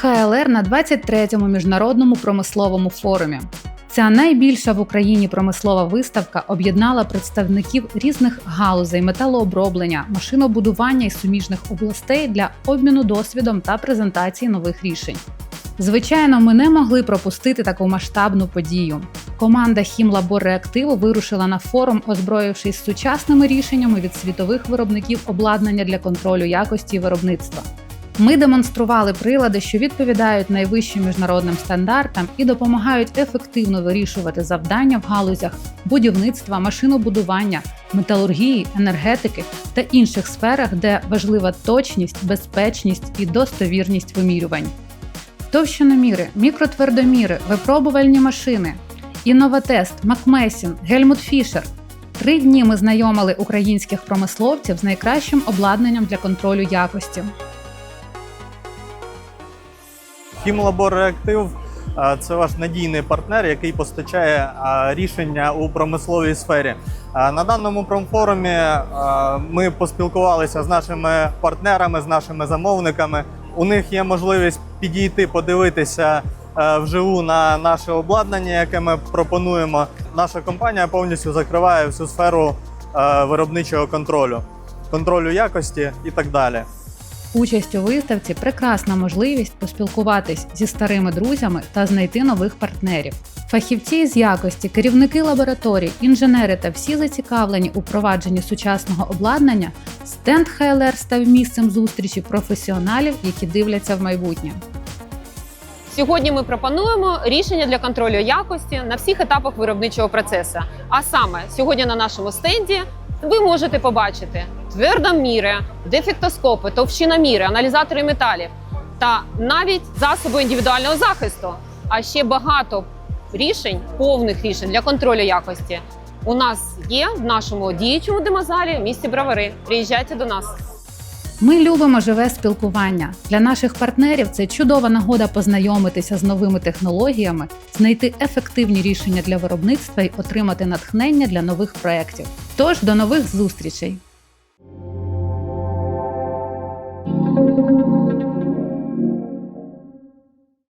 ХЛР на 23-му міжнародному промисловому форумі. Ця найбільша в Україні промислова виставка об'єднала представників різних галузей металооброблення, машинобудування і суміжних областей для обміну досвідом та презентації нових рішень. Звичайно, ми не могли пропустити таку масштабну подію. Команда Хімлабор Реактиву вирушила на форум, озброївшись сучасними рішеннями від світових виробників обладнання для контролю якості виробництва. Ми демонстрували прилади, що відповідають найвищим міжнародним стандартам і допомагають ефективно вирішувати завдання в галузях будівництва, машинобудування, металургії, енергетики та інших сферах, де важлива точність, безпечність і достовірність вимірювань. Товщиноміри, мікротвердоміри, випробувальні машини, Інноватест, Макмесін, Гельмут Фішер. Три дні ми знайомили українських промисловців з найкращим обладнанням для контролю якості. Хімлабор Реактив це ваш надійний партнер, який постачає рішення у промисловій сфері. На даному промфорумі ми поспілкувалися з нашими партнерами, з нашими замовниками. У них є можливість підійти, подивитися вживу на наше обладнання, яке ми пропонуємо. Наша компанія повністю закриває всю сферу е, виробничого контролю, контролю якості і так далі. Участь у виставці прекрасна можливість поспілкуватись зі старими друзями та знайти нових партнерів. Фахівці з якості, керівники лабораторій, інженери та всі зацікавлені у провадженні сучасного обладнання, стенд ХЛР став місцем зустрічі професіоналів, які дивляться в майбутнє. Сьогодні ми пропонуємо рішення для контролю якості на всіх етапах виробничого процесу. А саме сьогодні на нашому стенді ви можете побачити твердоміри, дефектоскопи, товщиноміри, аналізатори металів та навіть засоби індивідуального захисту. А ще багато рішень, повних рішень для контролю якості у нас є в нашому діючому демозалі в місті Бравари. Приїжджайте до нас. Ми любимо живе спілкування. Для наших партнерів це чудова нагода познайомитися з новими технологіями, знайти ефективні рішення для виробництва і отримати натхнення для нових проєктів. Тож до нових зустрічей!